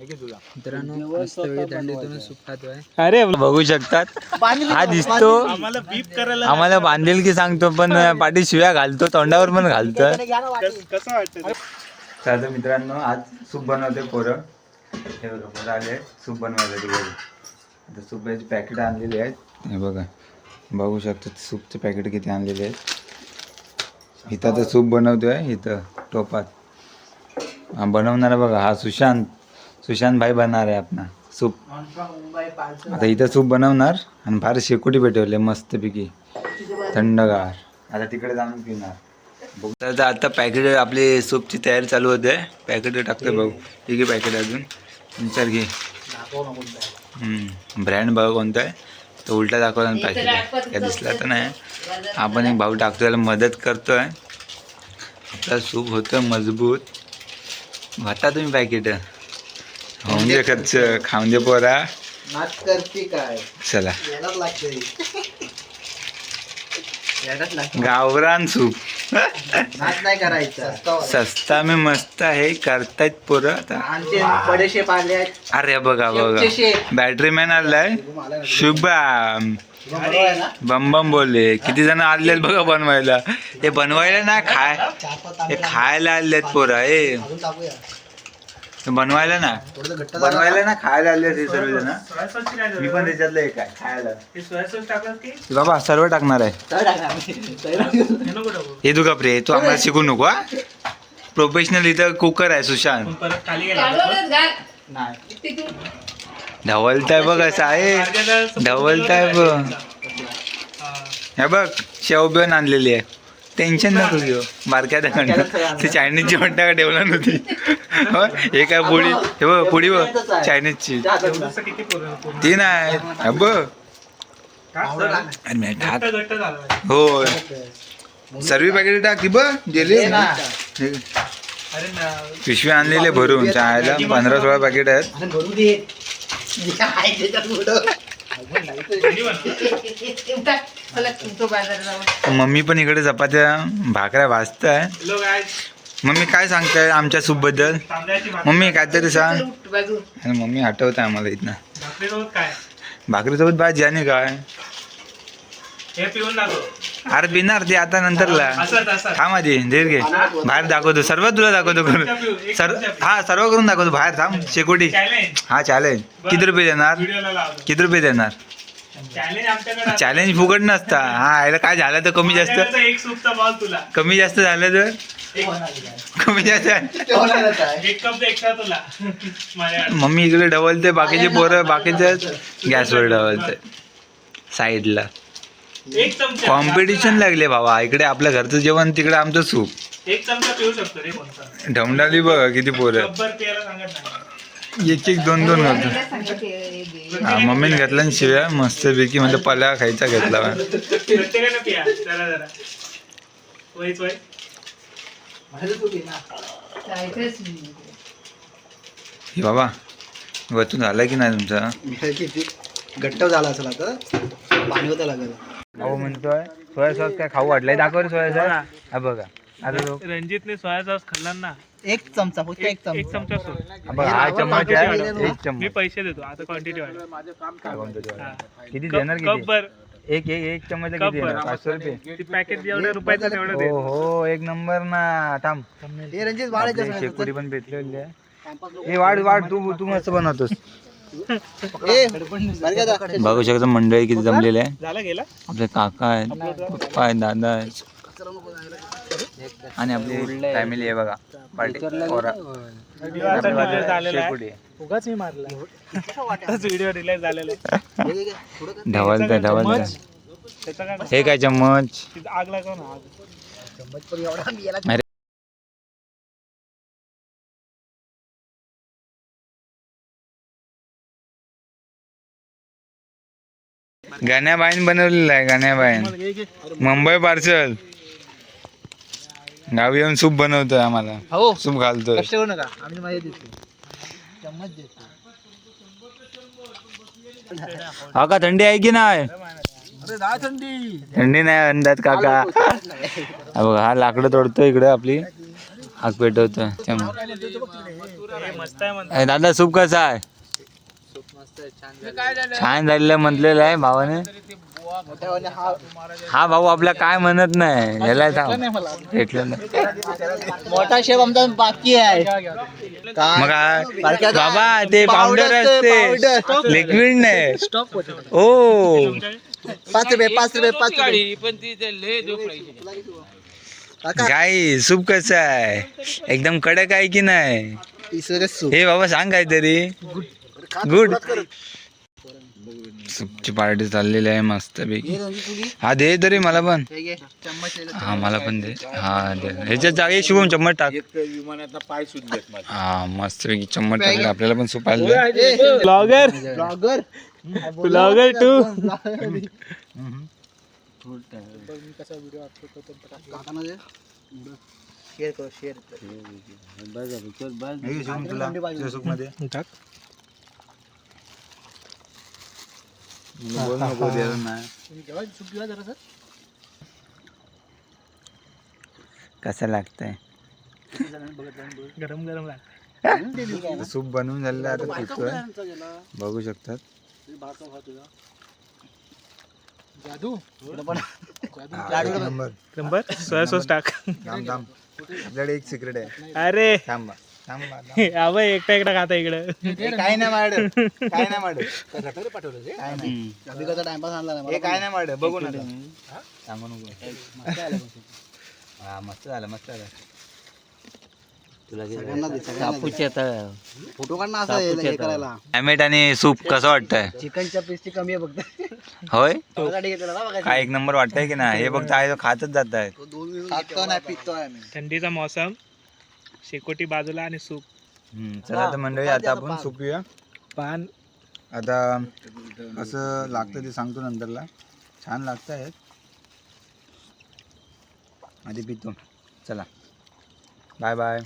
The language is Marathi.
मित्रांनो मस्त थंडीतून सूप खातोय. अरे बघू शकतात. हा दिसतो. आम्हाला बीप करायला आम्हाला बांधेल की सांगतो पण पाठी शिव्या घालतो तोंडावर पण घालतो तर मित्रांनो आज सूप बनवते पोरं. हे बघा पोरं आले सूप बनवायसाठी घरी आता सूपाची पॅकेट आणलेली आहेत. हे बघा बघू शकता सूपचे पॅकेट किती आणलेले आहेत. इथं तर सूप बनवतोय इथं टोपात. हा बनवणारा बघा हा सुशांत. सुशांत भाई बनणार आहे आपला सूप. आता इथं सूप बनवणार आणि फार शेकोटी पेटवले मस्तपैकी. थंडगार. आता तिकडे जाऊन पिणार. बघू. तर आता पॅकेट आपली सूपची तयारी चालू होते. पॅकेट टाकतोय भाऊ ठीक आहे पॅकेट अजून. विचार घे. ब्रँड बघा कोणता आहे. तो उलटा दाखवला पॅकेट काय दिसला तर नाही. आपण एक भाऊ टाकतो त्याला मदत करतोय. आपला सूप होतं मजबूत. वाटा तुम्ही पॅकेट होऊन दे खर्च खाऊन दे पोरा. नाच करते काय? चला. यालाच लागते यालाच लागते गावरान सूप. नाच नाही करायचा. सस्ता में मस्त आहे करतायत पोरं आता. आमचे आहेत. अरे बघा बघा. शेप. बॅटरी मॅन आलाय शुभम बम बम बोलले. किती जण आले बघा बनवायला. हे बनवायला ना खाय हे खायला आलेत पोरं हे हे बनवायला ना. बनवायला ना? खायला आले हे सर्व जण मी पण त्याच्यातलं एक आहे खायला. हे सोया सॉस टाकलं की? बाबा सर्व टाकणार आहे. हे हे तू कपरे तू आम्हाला शिकू नको हा. प्रोफेशनल इथं कुकर आहे सुशांत. ढवलताय बघ असं आहे. ढवलताय बघ. हे बघ शेवबियन आणलेली आहे. टेन्शन नको घेऊ बारक्या दगड ते चायनीजची म्हणता ठेवला नव्हती. हो, हे काय पोळी हे बघ पोळी बघ. चायनीजची ती नाही. हे. बघ. होय सर्व पॅकेट टाक की बघ गेले अरे ना. पिशवी आणलेले भरून. चायला पंधरा सोळा पॅकेट आहेत. मम्मी पण इकडे चपात्या भाकऱ्या भाजताय हॅलो गाय मम्मी काय सांगताय आमच्या सूपबद्दल? मम्मी काहीतरी सांग. आणि मम्मी आठवत आहे आम्हाला इथनं. भाकरीसोबत काय? भाकरीसोबत भाजी आणि काय? हे पिऊन दाखव. अरे पिणार ते आता नंतरला. असंच थांब आधी धीर घे. बाहेर दाखवतो. सर्व तुला दाखवतो करून. सर्व हा सर्व करून दाखवतो. बाहेर थांब शेकोटी. चॅलेंज हा चॅलेंज किती रुपये देणार? व्हिडिओला लावतो किती रुपये देणार? चॅलेंज आमच्याकडे चॅलेंज फुकट नसता. हा याला काय झालं तर कमी जास्त? माझ्याकडे तर एक सूपचा बॉल तुला. कमी जास्त झालं तर? एक कमी जास्त ते होणारच आहे. एक कप एक्स्ट्रा तुला. माझ्याकडे मम्मी इकडे डवलते बाकीचे पोरं बाकीचे गॅसवर डवलते साईडला एक चमचा. कॉम्पिटिशन लागले बाबा. इकडे आपल्या घरचं जेवण तिकडे आमचं सूप एक चमचा पिऊ शकतो रे कोणता? ढमडाली बघा किती पोरं गब्बर पियाला सांगत नाही. एक एक दोन दोन घालतो हा मम्मीने घातला ना शिव्या मस्तपैकी म्हणजे पल्या खायचा घेतला प्रत्येकाने पिया. जरा जरा. वयच वय. म्हणत होती ना. हे बाबा वतून झाला की नाही तुमचा? किती? घट्ट झाला असेल आता. पाणी होतं लागेल. अहो म्हणतोय सोया सॉस काय खाऊ वाटलाय? दाखव रे सोया सॉस. हा बघा. आता तो रणजितने सोया सॉस खाल्ला ना. एक चमचा फक्त एक एक चमचा. चमचा हा बघा हा चम्मच आहे. एक मी चम्मच. पैसे देतो. आता क्वांटिटी वाढ? हा. किती देणार कप किती? भर एक एक एक चम्मच कप किती भर देणार? पाचशे रुपये. ती पॅकेट जेवढ्या रुपयाचं तेवढं दे हो हो एक नंबर ना. थांब. हे रणजित आपली वाढायचं शेकोटी पण भेटलेली आहे. ए वाढ वाढ. तू तू मस्त बनवतोस. बरं? बघू शकता मंडळी किती जमलेले आहे. झाला गेला? आपले काका आहेत पप्पा आहेत दादा आहेत. आणि आपली फॅमिली आहे बघा. पार्टी. पोरा. व्हिडिओ झालेला आहे. शेकोटी आहे. गाण्याबाईन बनवलेलं आहे गाण्याबाईन. मुंबई पार्सल गावी येऊन सूप बनवतोय आम्हाला. हो. सूप घालतोय. कष्ट करू नका. आम्ही माझे देतो. चम्मच देतो. हा का थंडी आहे की नाही? थंडी. थंडी नाही अंदाज काका. हा बघा हा लाकडं तोडतो इकडे आपली. आग पेटवतो दादा सूप कसा आहे? छान झालेलं म्हटलेलं आहे भावाने. हा भाऊ आपला काय म्हणत नाही. याला सांग भेटलं नाही. मोठा शेप आमचा बाकी आहे. मग काय? बाबा ते पावडर. असते लिक्विड नाही. ओ. पाच रुपये पाच रुपये पाच रुपये. गाई सूप कसं आहे? एकदम कडक आहे की नाही? सूप. हे बाबा सांग काहीतरी. गुड सूपची पार्टी चाललेली आहे मस्त पैकी हा दे तरी मला पण. हा मला पण दे. हा दे. ह्याच्यात जागे शिवून चम्मच टाक. हा मस्त पैकी चम्मच टाकले. आपल्याला पण सूप आलं blogger blogger blogger to share करो शेअर कसं लागतंय गरम गरम सूप बनवून झालेलं आहे, आता पितोय बघू शकतात जादू एक नंबर नंबर सोया सॉस टाक थांब थांब आपल्याकडे एक सिक्रेट आहे अरे थांबा थांबा आबा एकटा एकटा खाता इकडं. काय नाही माड. काय नाही माड. काय नाही. टाइमपास आणला हे काय नाही माड बघू ना सांगू नको. हा मस्त झालं मस्त झालं. फोटो काढणं असं हे- हे करायला. टॅमेट आणि सूप कसं वाटतंय? चिकनच्या पीसची कमी आहे फक्त. होय? ना काय एक नंबर वाटतंय की नाही? हे फक्त आहे तो खातच जात आहे. नाही थंडीचा मौसम. शेकोटी बाजूला आणि सूप. चला तर मंडळी आता आपण सूप पिऊया. पान. आता असं लागतं ते सांगतो नंतरला. छान लागतं आहे आधी पितो. चला बाय बाय.